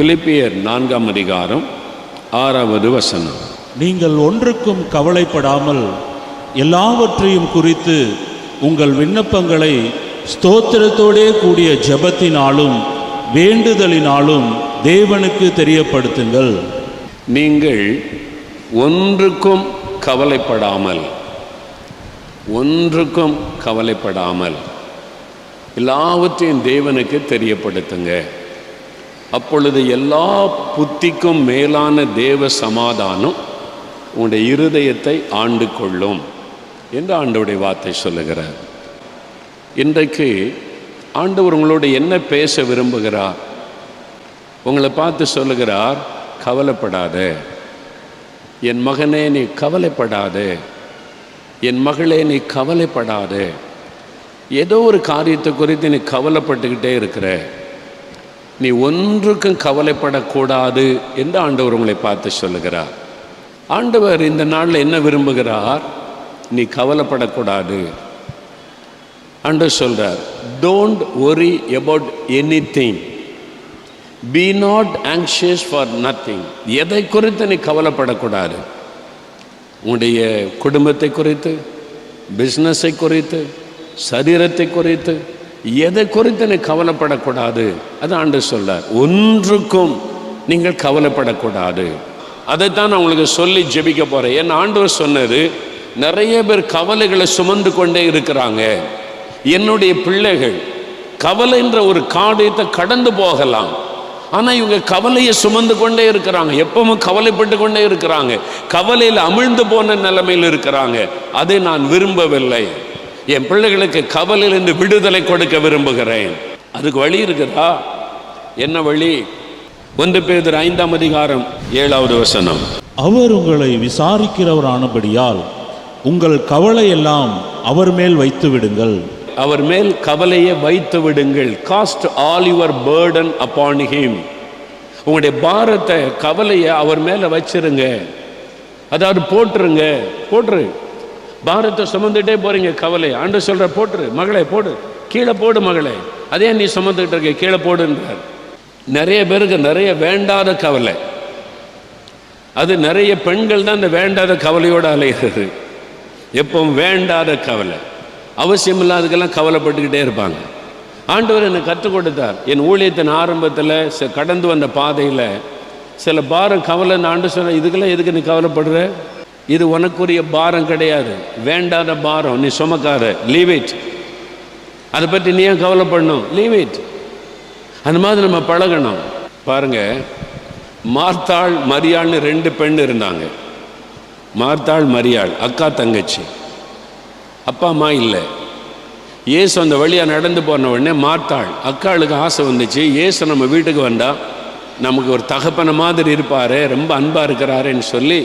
பிலிப்பியர் நான்காம் அதிகாரம் ஆறாவது வசனம். நீங்கள் ஒன்றுக்கும் கவலைப்படாமல் எல்லாவற்றையும் குறித்து உங்கள் விண்ணப்பங்களை ஸ்தோத்திரத்தோடே கூடிய ஜெபத்தினாலும் வேண்டுதலினாலும் தேவனுக்கு தெரியப்படுத்துங்கள். நீங்கள் ஒன்றுக்கும் கவலைப்படாமல் ஒன்றுக்கும் கவலைப்படாமல் எல்லாவற்றையும் தேவனுக்கு தெரியப்படுத்துங்க. அப்பொழுது எல்லா புத்திக்கும் மேலான தேவ சமாதானம் உங்களுடைய இருதயத்தை ஆண்டு கொள்ளும் என்று ஆண்டவுடைய வார்த்தை சொல்லுகிறார். இன்றைக்கு ஆண்டவர் உங்களோடு என்ன பேச விரும்புகிறார்? உங்களை பார்த்து சொல்லுகிறார் கவலைப்படாத. என் மகனே நீ கவலைப்படாதே. என் மகளே நீ கவலைப்படாதே. ஏதோ ஒரு காரியத்தை குறித்து நீ கவலைப்பட்டுக்கிட்டே இருக்கிற. நீ ஒன்றுக்கும் கவலைப்படக்கூடாது என்று ஆண்டவர் உங்களை பார்த்து சொல்லுகிறார். ஆண்டவர் இந்த நாளில் என்ன விரும்புகிறார்? நீ கவலைப்படக்கூடாது. ஆண்டவர் சொல்கிறார் don't worry about anything be not anxious for nothing எதை குறித்து நீ கவலைப்படக்கூடாது? உன்னுடைய குடும்பத்தை குறித்து பிஸ்னஸை குறித்து சரீரத்தை குறித்து எதை குறித்து நீ கவலைப்படக்கூடாது? அது ஆண்டு சொல்ல ஒன்றுக்கும் நீங்கள் கவலைப்படக்கூடாது. அதைத்தான் நான் உங்களுக்கு சொல்லி ஜெபிக்க போகிறேன் என் ஆண்டவர் சொன்னது நிறைய பேர் கவலைகளை சுமந்து கொண்டே இருக்கிறாங்க. என்னுடைய பிள்ளைகள் கவலைன்ற ஒரு காரியத்தை கடந்து போகலாம். ஆனால் இவங்க கவலையை சுமந்து கொண்டே இருக்கிறாங்க. எப்பவும் கவலைப்பட்டு கொண்டே இருக்கிறாங்க. கவலையில் அமிழ்ந்து போன நிலைமையில் இருக்கிறாங்க. அதை நான் விரும்பவில்லை. என் பிள்ளைகளுக்கு கவலையிலிருந்து விடுதலை கொடுக்க விரும்புகிறேன். அதுக்கு வழி இருக்குதா? என்ன வழி? ஒன்று பேதர் ஐந்தாம் அதிகாரம் ஏழாவது வசனம். அவர் உங்களை விசாரிக்கிறவரானபடியால் உங்கள் கவலையெல்லாம் அவர் மேல் வைத்து விடுங்கள். அவர் மேல் கவலையை வைத்து விடுங்கள். Cast all your burden upon him உங்களுடைய பாரத்தை கவலையை அவர் மேலே வச்சிருங்க. அதாவது போட்டுருங்க. போட்டுரு. பாரத்தை சுமந்துட்டே போறீங்க கவலை. ஆண்டு சொல்ற போட்டுரு மகளே போடு. கீழே போடு மகளே. அதே நீ சுமந்துக்கிட்டு இருக்க கீழே போடுன்றார். நிறைய பேருக்கு நிறைய வேண்டாத கவலை. அது நிறைய பெண்கள் தான் இந்த வேண்டாத கவலையோடு அலைகிறது. எப்பவும் வேண்டாத கவலை. அவசியம் இல்லாததுக்கெல்லாம் கவலைப்பட்டுக்கிட்டே இருப்பாங்க. ஆண்டவர் என்னை கற்றுக் கொடுத்தார். என் ஊழியத்தின் ஆரம்பத்தில் ச- கடந்து வந்த பாதையில் சில பாரம் கவலை நான் ஆண்டு சொன்ன இதுக்கெல்லாம் எதுக்கு நீ கவலைப்படுற? இது உனக்குரிய பாரம் கிடையாது. வேண்டாத பாரம். நீ சுமக்காத. லீவ் இட் அதை பற்றி நீ ஏன் கவலைப்படணும்? லீவ் இட் அந்த மாதிரி நம்ம பழகணும். பாருங்க மார்த்தாள் மரியாள்னு ரெண்டு பெண் இருந்தாங்க. மார்த்தாள் மரியாள் அக்கா தங்கச்சி. அப்பா அம்மா இல்லை. இயேசு அந்த வழியாக நடந்து போன உடனே மார்த்தாள் அக்காளுக்கு ஆசை வந்துச்சு. இயேசு நம்ம வீட்டுக்கு வந்தால் நமக்கு ஒரு தகப்பன மாதிரி இருப்பார் ரொம்ப அன்பாக இருக்கிறாருன்னு சொல்லி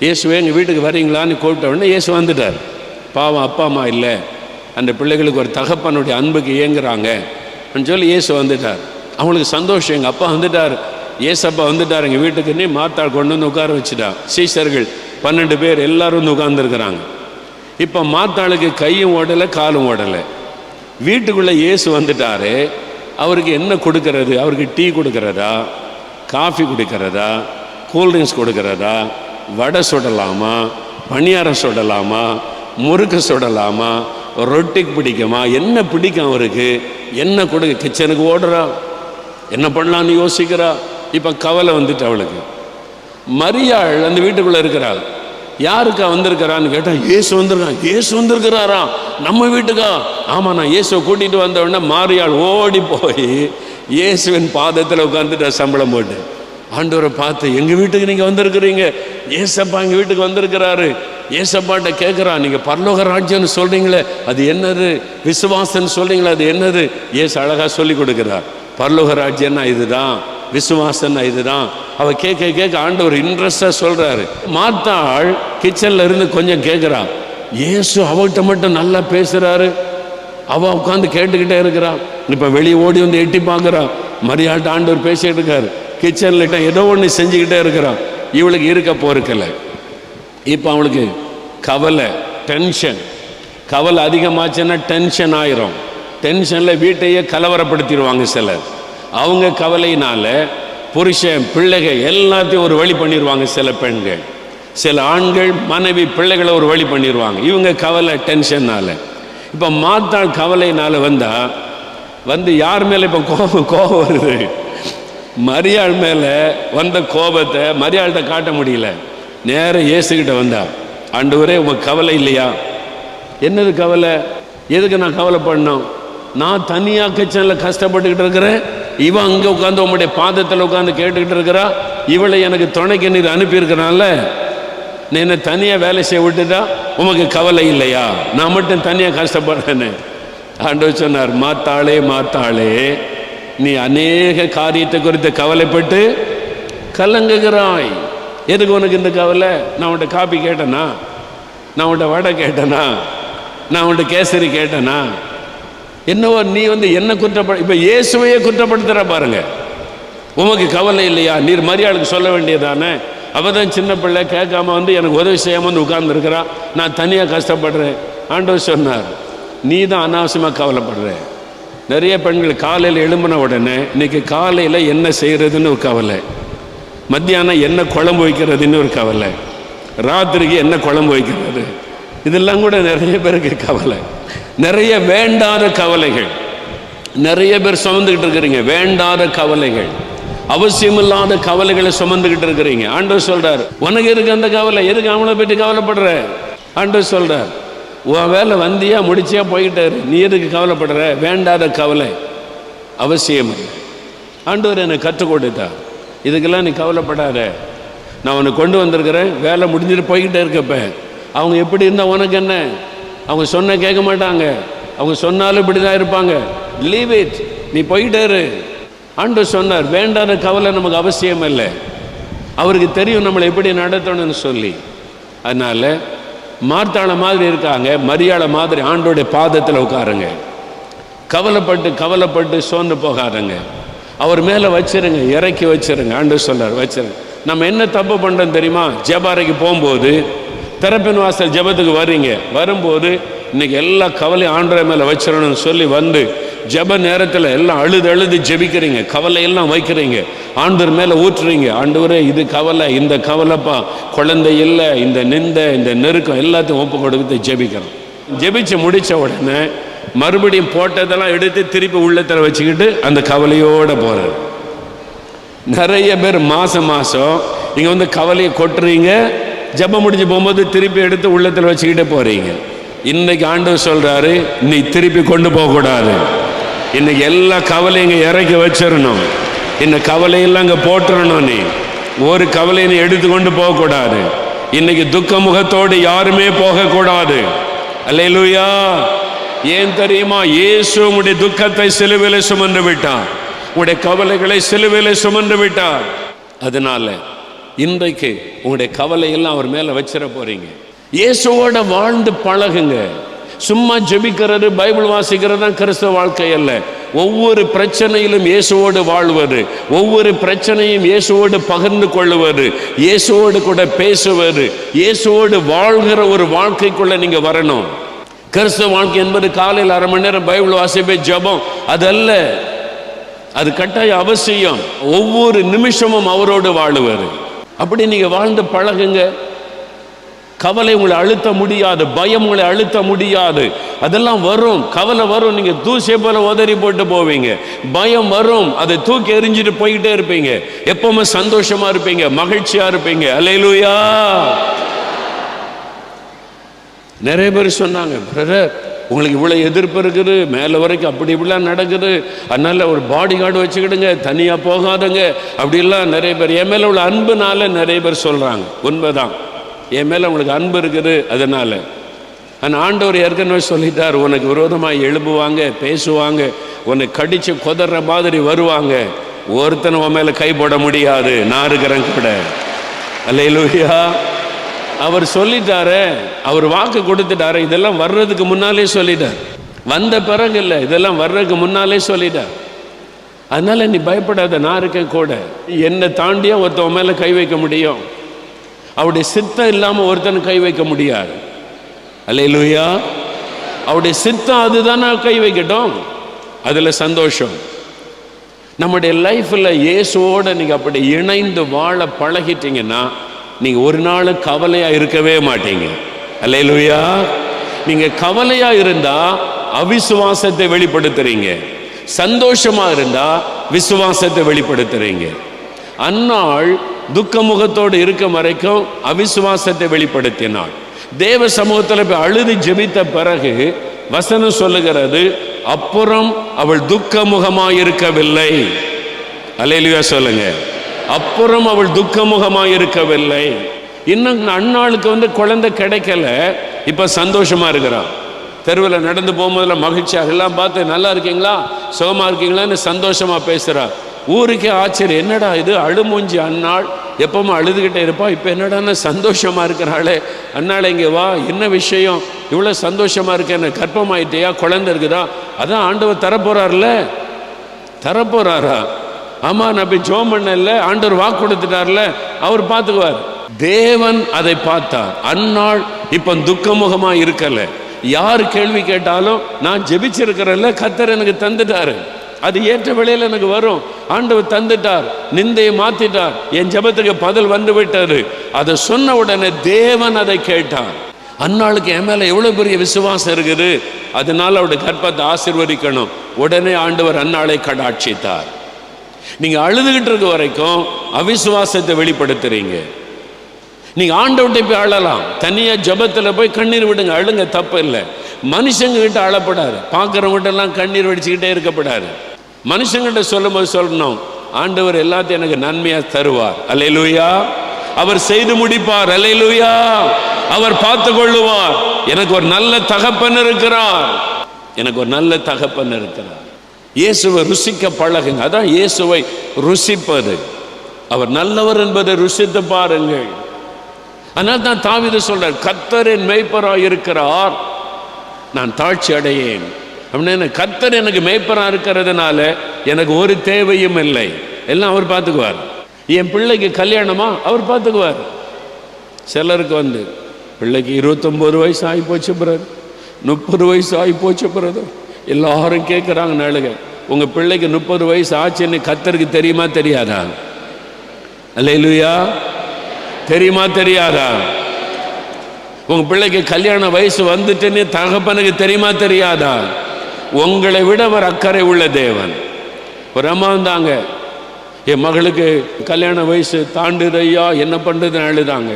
இயேசுவே எங்கள் வீட்டுக்கு வரீங்களான்னு கூப்பிட்ட உடனே இயேசு வந்துட்டார். பாவம் அப்பா அம்மா இல்லை. அந்த பிள்ளைகளுக்கு ஒரு தகப்பனுடைய அன்புக்கு இயங்குறாங்க அப்படின்னு சொல்லி இயேசு வந்துட்டார். அவங்களுக்கு சந்தோஷம். எங்கள் அப்பா வந்துட்டார். ஏசப்பா வந்துட்டார். எங்கள் வீட்டுக்குன்னே மாத்தாள் கொண்டு வந்து உட்கார வச்சுட்டா. சீசர்கள் பன்னெண்டு பேர் எல்லாரும் வந்து உட்கார்ந்துருக்குறாங்க. இப்போ மாத்தாளுக்கு கையும் ஓடலை காலும் ஓடலை. வீட்டுக்குள்ளே இயேசு வந்துட்டார். அவருக்கு என்ன கொடுக்கறது? அவருக்கு டீ கொடுக்கறதா? காஃபி கொடுக்கறதா? கூல்ட்ரிங்க்ஸ் கொடுக்கறதா? வடை சுடலாமா பணியாரம் சுடலாமா முறுக்கு சுடலாமா ரொட்டிக்கு பிடிக்குமா என்ன பிடிக்கும் அவருக்கு? என்ன கொடுக்க கிச்சனுக்கு ஓடுறா. என்ன பண்ணலான்னு யோசிக்கிறா. இப்போ கவலை வந்துட்டு அவளுக்கு. மரியாள் அந்த வீட்டுக்குள்ளே இருக்கிறாள். யாருக்கா வந்திருக்கிறான்னு கேட்டால் ஏசு வந்திருக்கான் இயேசு வந்திருக்கிறாரா? நம்ம வீட்டுக்கா? ஆமாம் நான் இயேசுவை கூட்டிகிட்டு வந்த உடனே மாரியாள் ஓடி போய் இயேசுவின் பாதத்தில் உட்காந்துட்டு சம்பளம் போட்டு ஆண்டவரை பார்த்து எங்கள் வீட்டுக்கு நீங்கள் வந்திருக்கிறீங்க? ஏசப்பா எங்கள் வீட்டுக்கு வந்திருக்கிறாரு. ஏசப்பாட்ட கேட்குறா நீங்கள் பரலோக ராஜ்யம்னு சொல்கிறீங்களே அது என்னது? விசுவாசன்னு சொல்கிறீங்களே அது என்னது? ஏசு அழகாக சொல்லி கொடுக்குறார். பரலோக ராஜ்யம்னா இதுதான் விசுவாசன்னா இதுதான். அவள் கேட்க கேட்க ஆண்டவர் இன்ட்ரெஸ்டாக சொல்கிறாரு மாத்தாள் கிச்சனில் இருந்து கொஞ்சம் கேட்குறா ஏசு அவகிட்ட மட்டும் நல்லா பேசுகிறாரு அவள் உட்காந்து கேட்டுக்கிட்டே இருக்கிறான். இப்போ வெளியே ஓடி வந்து எட்டி பார்க்குறான். மரியாதை ஆண்டவர் பேசிகிட்டு இருக்காரு. கிச்சனில் ஏதோ ஒன்று செஞ்சுக்கிட்டே இருக்கிறான். இவளுக்கு இருக்க போருக்கலை இப்போ அவளுக்கு கவலை டென்ஷன் கவலை அதிகமாச்சுன்னா டென்ஷன் ஆயிரும். டென்ஷனில் வீட்டையே கலவரப்படுத்திடுவாங்க சிலர். அவங்க கவலையினால் புருஷன் பிள்ளைகள் எல்லாத்தையும் ஒரு வழி பண்ணிடுவாங்க சில பெண்கள். சில ஆண்கள் மனைவி பிள்ளைகளை ஒரு வழி பண்ணிடுவாங்க. இவங்க கவலை டென்ஷன்னால் இப்போ மாத்தாள் கவலையினால் வந்தால் வந்து யார் மேலே இப்போ கோபம் கோபம் வருது? மரியாள் மேலே வந்த கோபத்தை மரியாள்கிட்ட காட்ட முடியல. நேராக இயேசுகிட்ட வந்தா ஆண்டவரே உங்கள் கவலை இல்லையா? என்னது கவலை? எதுக்கு நான் கவலைப்படணும் நான் தனியாக கிச்சனில் கஷ்டப்பட்டுக்கிட்டு இருக்கிறேன். இவன் அங்கே உட்காந்து உங்களுடைய பாதத்தில் உட்காந்து கேட்டுக்கிட்டு இருக்கிறா. இவளை எனக்கு துணைக்கு நீர் அனுப்பியிருக்கிறான்ல நீ என்ன தனியாக வேலை செய்ய விட்டுட்டா உமக்கு கவலை இல்லையா? நான் மட்டும் தனியாக கஷ்டப்படுறேன்னு. ஆண்டவர் சொன்னார் மாத்தாளே மாத்தாளே நீ அநேக காரியத்தை குறித்து கவலைப்பட்டு கலங்குகிறாய். எதுக்கு உனக்கு இந்த கவலை? நான் உன்கிட்ட காப்பி கேட்டேனா? நான் உன்கிட்ட வடை கேட்டேனா? நான் உன்கிட்ட கேசரி கேட்டேனா? என்னவோ நீ வந்து என்ன குற்றப்பட இப்போ இயேசுவையே குற்றப்படுத்துகிற பாருங்க. உமக்கு கவலை இல்லையா? நீர் மரியாளுக்கு சொல்ல வேண்டியதானே? அவள் தான் சின்ன பிள்ளை கேட்காம வந்து எனக்கு உதவி செய்யாமல் வந்து உட்கார்ந்துருக்கிறான் நான் தனியாக கஷ்டப்படுறேன். ஆண்டவர் சொன்னார் நீ தான் அனாவசியமாக கவலைப்படுற. நிறைய பெண்கள் காலையில் எழும்பின உடனே இன்னைக்கு காலையில் என்ன செய்கிறதுன்னு ஒரு கவலை. மத்தியானம் என்ன குழம்பு வைக்கிறதுன்னு ஒரு கவலை. ராத்திரிக்கு என்ன குழம்பு வைக்கிறது. இதெல்லாம் கூட நிறைய பேருக்கு கவலை. நிறைய வேண்டாத கவலைகள். நிறைய பேர் சுமந்துக்கிட்டு இருக்கிறீங்க வேண்டாத கவலைகள். அவசியமில்லாத கவலைகளை சுமந்துக்கிட்டு இருக்கிறீங்க. ஆண்டவர் சொல்கிறார் உனக்கு எதுக்கு அந்த கவலை? எதுக்கு அவங்கள பற்றி கவலைப்படுற? ஆண்டவர் சொல்கிறார் உன் வேலை வந்தியா முடிச்சியா போய்கிட்டாரு. நீ எதுக்கு கவலைப்படுற? வேண்டாத கவலை. அவசியம் இல்லை. ஆண்டவர் எனக்கு கற்றுக் கொடுத்தார் இதுக்கெல்லாம் நீ கவலைப்படாத. நான் உன்னை கொண்டு வந்திருக்கிறேன். வேலை முடிஞ்சிட்டு போய்கிட்டே இருக்கப்ப. அவங்க எப்படி இருந்தால் உனக்கு என்ன? அவங்க சொன்ன கேட்க மாட்டாங்க. அவங்க சொன்னாலும் இப்படி தான் இருப்பாங்க. லீவ் இட் நீ போய்கிட்டே இரு. சொன்னார் வேண்டாத கவலை நமக்கு அவசியம் இல்லை. அவருக்கு தெரியும் நம்மளை எப்படி நடத்தணும்னு சொல்லி. அதனால் மார்த்தாள மாதிரி இருக்காங்க மரியாள மாதிரி ஆண்டோடைய பாதத்தில் உட்காருங்க. கவலைப்பட்டு கவலைப்பட்டு சோர்ந்து போகாதங்க. அவர் மேலே வச்சிருங்க இறக்கி வச்சிருங்க ஆண்டு சொல்கிறார் வச்சிருங்க. நம்ம என்ன தப்பு பண்ணுறோம் தெரியுமா? ஜபாரைக்கு போகும்போது திறப்பின் வாசல் ஜெபத்துக்கு வர்றீங்க. வரும்போது இன்னைக்கு எல்லா கவலையும் ஆண்டரை மேலே வச்சிடணும்னு சொல்லி வந்து ஜெப நேரத்தில் எல்லாம் அழுது அழுது ஜெபிக்கிறீங்க. கவலையெல்லாம் வைக்கிறீங்க. ஆண்டவர் மேலே ஊற்றுறீங்க. ஆண்டவரே இது கவலை இந்த கவலைப்பா. குழந்தை இல்லை இந்த நிந்த இந்த நெருக்கம் எல்லாத்தையும் ஒப்பு கொடுத்து ஜெபிக்கிறோம். ஜெபிச்சு முடித்த உடனே மறுபடியும் போட்டதெல்லாம் எடுத்து திருப்பி உள்ளத்தில் வச்சுக்கிட்டு அந்த கவலையோட போறாரு. நிறைய பேர் மாதம் மாதம் இங்கே வந்து கவலையை கொட்டுறீங்க. ஜெபம் முடிஞ்சு போகும்போது திருப்பி எடுத்து உள்ளத்தில் வச்சுக்கிட்டே போகிறீங்க இன்னைக்கு ஆண்டவர் சொல்கிறாரு நீ திருப்பி கொண்டு போகக்கூடாது. இன்னைக்கு எல்லா கவலையும் இங்கே இறக்கி வச்சிடணும். இந்த கவலையெல்லாம் இங்கே போட்டுறணும் நீ. ஒரு கவலையை நீ எடுத்து கொண்டு போகக்கூடாது. இன்னைக்கு துக்க முகத்தோடு யாருமே போகக்கூடாது. அல்லையிலூயா ஏன் தெரியுமா? இயேசு உங்களுடைய துக்கத்தை சிலுவையில் சுமந்து விட்டார். உங்களுடைய கவலைகளை சிலுவையில் சுமந்து விட்டார். அதனால இன்றைக்கு உங்களுடைய கவலையெல்லாம் அவர் மேலே வச்சிட போறீங்க. இயேசுவோட வாழ்ந்து பழகுங்க. சும்மா ஜெபிக்கிறது பைபிள் வாசிக்கிறது தான் கிறிஸ்தவ வாழ்க்கை அல்ல. ஒவ்வொரு பிரச்சனையிலும் இயேசுவோடு வாழ்வது ஒவ்வொரு பிரச்சனையும் இயேசுவோடு பகிர்ந்து கொள்ளுவது இயேசுவோடு கூட பேசுவது இயேசுவோடு வாழ்கிற ஒரு வாழ்க்கைக்குள்ள நீங்க வரணும். கிறிஸ்தவ வாழ்க்கை என்பது காலையில் அரை மணி நேரம் பைபிள் வாசிப்பே ஜெபம். அதல்ல அது கட்டாய அவசியம். ஒவ்வொரு நிமிஷமும் அவரோடு வாழுவார் அப்படி நீங்க வாழ்ந்து பழகுங்க. கவலை உங்களை அழுத்த முடியாது பயம் உங்களை அழுத்த முடியாது. அதெல்லாம் வரும். கவலை வரும். நீங்கள் தூசியை போல உதறி போட்டு போவீங்க. பயம் வரும். அதை தூக்கி எரிஞ்சிட்டு போய்கிட்டே இருப்பீங்க. எப்பவுமே சந்தோஷமா இருப்பீங்க. மகிழ்ச்சியா இருப்பீங்க. அலையிலுயா நிறைய பேர் சொன்னாங்க பிரதர் உங்களுக்கு இவ்வளோ எதிர்ப்பு இருக்குது. மேலே வரைக்கும் அப்படி இப்படிலாம் நடக்குது. அதனால் ஒரு பாடி கார்டு வச்சுக்கிடுங்க. தனியாக போகாதுங்க. அப்படிலாம் நிறைய பேர். என் மேலே உள்ள அன்புனால நிறைய பேர் சொல்கிறாங்க உண்மைதான். என் மேலே உங்களுக்கு அன்பு இருக்குது அதனால். ஆனால் ஆண்டவர் ஏற்கனவே சொல்லிட்டார் உனக்கு விரோதமாக எழுப்புவாங்க பேசுவாங்க உன்னை கடித்து கொதற மாதிரி வருவாங்க. ஒருத்தன் உன் மேலே கை போட முடியாது. நான் இருக்கிறேன் கூட. அல்லையிலூயா அவர் சொல்லிட்டாரு அவர் வாக்கு கொடுத்துட்டாரு இதெல்லாம் வர்றதுக்கு முன்னாலே சொல்லிட்டார். வந்த பிறகு இல்லை இதெல்லாம் வர்றதுக்கு முன்னாலே சொல்லிட்டார். அதனால நீ பயப்படாத நான் இருக்கேன் கூட. என்னை தாண்டியே ஒருத்தவன் மேலே கை வைக்க முடியும். அவருடைய சித்தம் இல்லாமல் ஒருத்தன் கை வைக்க முடியாது. அல்லையிலுயா அவருடைய சித்தம் அதுதான் கை வைக்கட்டும்? அதில் சந்தோஷம். நம்முடைய லைஃப்பில் இயேசுவோடு நீங்கள் அப்படி இணைந்து வாழ பழகிட்டீங்கன்னா நீங்கள் ஒரு நாள் கவலையாக இருக்கவே மாட்டீங்க. அல்லேலூயா. நீங்கள் கவலையாக இருந்தால் அவிசுவாசத்தை வெளிப்படுத்துறீங்க. சந்தோஷமாக இருந்தால் விசுவாசத்தை வெளிப்படுத்துறீங்க. அந்நாள் துக்க முகத்தோடு இருக்க வரைக்கும் அவிசுவாசத்தை வெளிப்படுத்தினாள் தேவ சமூகத்தில் போய் அழுது ஜெபித்த பிறகு வசனம் சொல்லுகிறது அப்புறம் அவள் துக்க முகமாக இருக்கவில்லை அல்லேலூயா சொல்லுங்க. அப்புறம் அவள் துக்க முகமாக இருக்கவில்லை இன்னும் அண்ணாளுக்கு வந்து குழந்தை கிடைக்கல இப்ப சந்தோஷமா இருக்கிறான் தெருவில் நடந்து போகும்போதுல மகிழ்ச்சியாக எல்லாம் பார்த்து நல்லா இருக்கீங்களா? சுகமா இருக்கீங்களான்னு சந்தோஷமா பேசுறா. ஊருக்கே ஆச்சரியம். என்னடா இது? அழுமூஞ்சி அன்னாள். எப்பவும் அழுதுகிட்டே இருப்பா. இப்போ என்னடான்னு சந்தோஷமா இருக்கிறாளே. அன்னாள் இங்கே வா. என்ன விஷயம்? இவ்வளோ சந்தோஷமா இருக்கேன்னு கற்பமாயிட்டியா குழந்தை இருக்குதா? அதான் ஆண்டவர் தரப்போகிறார்ல தரப்போகிறாரா ஆமாம் நான் போய் ஜோம் பண்ணல. ஆண்டவர் வாக்கு கொடுத்துட்டார்ல. அவர் பார்த்துக்குவார். தேவன் அதை பார்த்தார். அந்நாள் இப்போ துக்கமுகமாக இருக்கல. யார் கேள்வி கேட்டாலும் நான் ஜெபிச்சிருக்கிறேன்ல. கத்தர் எனக்கு தந்துட்டாரு. அது ஏற்ற விலையில் எனக்கு வரும். ஆண்டவர் தந்துட்டார் நிந்தையை மாத்திட்டார். என் ஜெபத்துக்கு பதில் வந்து விட்டார் அதை சொன்ன உடனே தேவன் அதை கேட்டார். அந்நாளுக்கு என் மேலே எவ்வளோ பெரிய விசுவாசம் இருக்குது. அதனால அவருடைய கற்பத்தை ஆசிர்வதிக்கணும். உடனே ஆண்டவர் அந்நாளை கடாட்சித்தார். நீங்க அழுதுகிட்டு இருக்க வரைக்கும் அவிசுவாசத்தை வெளிப்படுத்துறீங்க. நீங்க ஆண்டவர்கிட்ட போய் அழலாம். தனியா ஜபத்துல போய் கண்ணீர் விடுங்க. அழுங்க தப்பு இல்லை. மனுஷங்க கிட்ட அழப்படாது. பார்க்குறவங்ககிட்டலாம் கண்ணீர் வடிச்சுக்கிட்டே இருக்கப்படாது. மனுஷங்கிட்ட சொல்லும்போது சொல்லணும் ஆண்டவர் எல்லாத்தையும் எனக்கு நன்மையா தருவார். அல்லேலூயா. அவர் செய்து முடிப்பார். அல்லேலூயா. அவர் பார்த்து கொள்ளுவார் எனக்கு ஒரு நல்ல தகப்பன் இருக்கிறார். எனக்கு ஒரு நல்ல தகப்பன் இருக்கிறார். இயேசுவை ருசிக்க பழகுங்க. அதான் இயேசுவை ருசிப்பது. அவர் நல்லவர் என்பதை ருசித்து பாருங்கள். அதனால் தான் தாவித சொல்றார் கத்தரின் மெய்ப்பராக இருக்கிறார் நான் தாழ்ச்சி அடையேன். அப்படின்னு கத்தர் எனக்கு மேய்ப்பராக இருக்கிறதுனால எனக்கு ஒரு தேவையும் இல்லை. எல்லாம் அவர் பார்த்துக்குவார். என் பிள்ளைக்கு கல்யாணமா? அவர் பார்த்துக்குவார். சிலருக்கு வந்து பிள்ளைக்கு இருபத்தொம்போது வயசு ஆகி போச்சு பிறகு முப்பது வயசு ஆகி போச்சு பிறகு எல்லாரும் கேட்குறாங்க நழுக. உங்கள் பிள்ளைக்கு முப்பது வயசு ஆச்சுன்னு கத்தருக்கு தெரியுமா தெரியாதா? அல்லேலூயா. தெரியுமா தெரியாதா? உங்கள் பிள்ளைக்கு கல்யாண வயசு வந்துட்டுன்னு தகப்பனுக்கு தெரியுமா தெரியாதா? உங்களை விட அவர் அக்கறை உள்ள தேவன். ஒரு அம்மா என் மகளுக்கு கல்யாண வயசு தாண்டுது ஐயா என்ன பண்ணுறதுன்னு அழுதாங்க.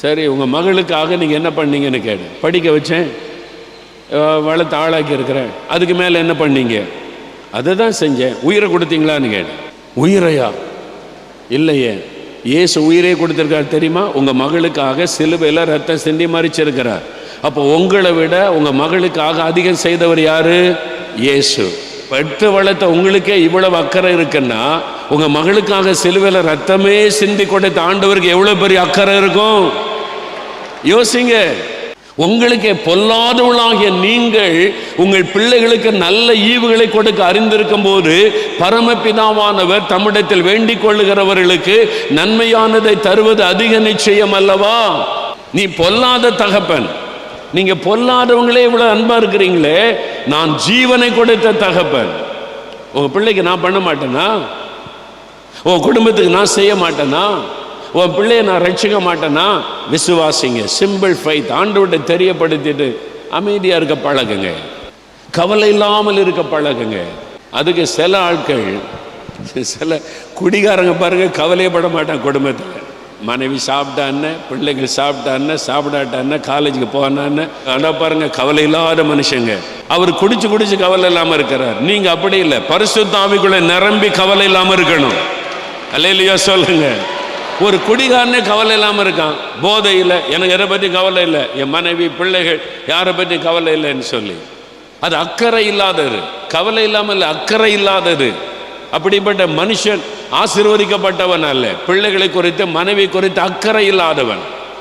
சரி உங்கள் மகளுக்காக நீங்கள் என்ன பண்ணீங்கன்னு கேடு படிக்க வச்சேன். வளர்த்து ஆளாக்கி இருக்கிறேன். அதுக்கு மேலே என்ன பண்ணீங்க? அதை தான் செஞ்சேன். உயிரை கொடுத்தீங்களான்னு கேடு உயிரையா? இல்லையே. இயேசு உயிரே கொடுத்துருக்காரு தெரியுமா? உங்கள் மகளுக்காக சிலுவையில் ரத்தம் சிந்தி மறிச்சிருக்கிறார் அப்போ உங்களை விட உங்கள் மகளுக்காக அதிகம் செய்தவர் யாரு? இயேசு. பெற்று வளர்த்த உங்களுக்கே இவ்வளவு அக்கறை இருக்குன்னா உங்க மகளுக்காக சிலுவையில் ரத்தமே சிந்தி கொடுத்த ஆண்டவருக்கு எவ்வளவு பெரிய அக்கறை இருக்கும்? யோசிங்க. உங்களுக்கு பொல்லாதவளாகிய நீங்கள் உங்கள் பிள்ளைகளுக்கு நல்ல ஈவுகளை கொடுக்க அறிந்திருக்கும் போது பரமபிதாவானவர் தம்மிடத்தில் வேண்டிக் கொள்ளுகிறவர்களுக்கு நன்மையானதை தருவது அதிக நிச்சயம் அல்லவா? நீ பொல்லாத தகப்பன். நீங்க பொல்லாதவங்களே இவ்வளவு அன்பா இருக்கிறீங்களே நான் ஜீவனை கொடுத்த தகப்பன். உங்க பிள்ளைக்கு நான் பண்ண மாட்டேனா? உன் குடும்பத்துக்கு நான் செய்ய மாட்டேனா? உன் பிள்ளைய நான் ரட்சிக்க மாட்டேனா? விசுவாசிங்க சிம்பிள் ஃபைத் ஆண்டோட தெரியப்படுத்திட்டு அமைதியாக இருக்க பழகுங்க. கவலை இல்லாமல் இருக்க பழகுங்க. அதுக்கு சில ஆட்கள் சில குடிகாரங்க பாருங்க கவலையப்பட மாட்டான் குடும்பத்தில். மனைவி சாப்பிட்டான்னு பிள்ளைங்க சாப்பிட்டான்னு சாப்பிடாட்டான்னு காலேஜுக்கு போனான்னு ஆனால் பாருங்க கவலை இல்லாத மனுஷங்க. அவர் குடிச்சு குடிச்சு கவலை இல்லாமல் இருக்கிறார். நீங்கள் அப்படி இல்லை. பரிசுத்தாவிக்குள்ள நிரம்பி கவலை இல்லாமல் இருக்கணும். அல்லையா சொல்லுங்க. ஒரு குடிகாரனே கவலை இல்லாமல் இருக்கான். போதையில் எனக்கு எதை பற்றி கவலை இல்லை? என் மனைவி பிள்ளைகள் யாரை பற்றி கவலை இல்லைன்னு சொல்லி. அது அக்கறை இல்லாதது. கவலை இல்லாமல் இல்லை அக்கறை இல்லாதது. அப்படிப்பட்ட மனுஷன் ஆசிர்வதிக்கப்பட்டவன் அல்ல. பிள்ளைகளை குறித்து மனைவி குறித்து அக்கறை இல்லாதவன்.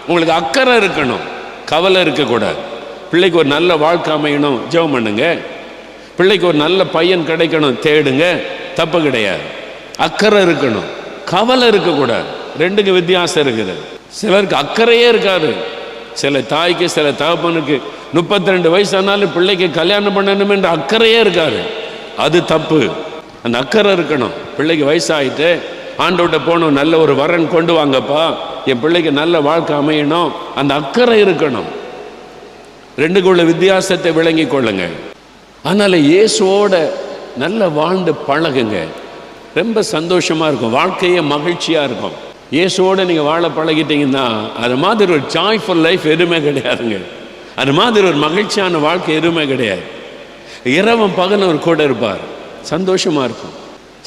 உங்களுக்கு அக்கறை இருக்கணும். கவலை இருக்கக்கூடாது. பிள்ளைக்கு ஒரு நல்ல வாழ்க்கை அமையணும். ஜெபம் பண்ணுங்க. பிள்ளைக்கு ஒரு நல்ல பையன் கிடைக்கணும். தேடுங்க. தப்பு கிடையாது. அக்கறை இருக்கணும். கவலை இருக்கக்கூடாது. ரெண்டுக்கு வித்தியாசம் இருக்குது. சிலருக்கு அக்கறையே இருக்காது. சில தாய்க்கு சில தகப்பனுக்கு முப்பத்தி ரெண்டு வயசு ஆனாலும் பிள்ளைக்கு கல்யாணம் பண்ணணும் என்ற அக்கறையே இருக்காது. அது தப்பு. அந்த அக்கறை இருக்கணும். பிள்ளைக்கு வயசாயிட்டு ஆண்டோட்ட போகணும் நல்ல ஒரு வரன் கொண்டு வாங்கப்பா. என் பிள்ளைக்கு நல்ல வாழ்க்கை அமையணும். அந்த அக்கறை இருக்கணும். ரெண்டுக்குள்ள வித்தியாசத்தை விளங்கி கொள்ளுங்க. அதனால இயேசுவோட நல்ல வாழ்ந்து பழகுங்க. ரொம்ப சந்தோஷமா இருக்கும். வாழ்க்கையே மகிழ்ச்சியாக இருக்கும். இயேசுவோடு நீங்கள் வாழ பழகிட்டீங்கன்னா அது மாதிரி ஒரு ஜாய்ஃபுல் லைஃப் எதுவுமே கிடையாதுங்க. அது மாதிரி ஒரு மகிழ்ச்சியான வாழ்க்கை எதுவுமே கிடையாது. இரவும் பகலும் ஒரு கூட இருப்பார். சந்தோஷமாக இருக்கும்.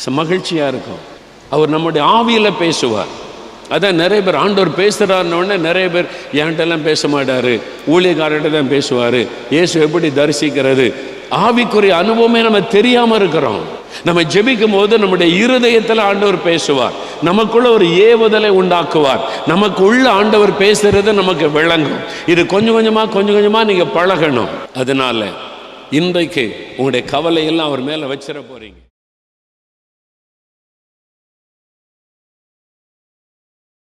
ச- இருக்கும். அவர் நம்முடைய ஆவியில் பேசுவார். அதான் நிறைய பேர் ஆண்டவர் பேசுகிறாருன்னொடனே நிறைய பேர் என்கிட்டலாம் பேச மாட்டார். ஊழியக்காரர்கிட்ட தான் பேசுவார். இயேசு எப்படி தரிசிக்கிறது? ஆவிக்குரிய அனுபவமே நம்ம தெரியாமல் இருக்கிறோம். நம்ம ஜெபிக்கும் போது நம்முடைய இருதயத்தில் ஆண்டவர் பேசுவார். நமக்குள்ள ஒரு ஏவுதலை உண்டாக்குவார். நமக்கு உள்ள ஆண்டவர் பேசுறது நமக்கு விளங்கும். இது கொஞ்சம் கொஞ்சமாக கொஞ்சம் கொஞ்சமாக நீங்கள் பழகணும். அதனால இன்றைக்கு உங்களுடைய கவலையெல்லாம் அவர் மேலே வச்சிட போகிறீங்க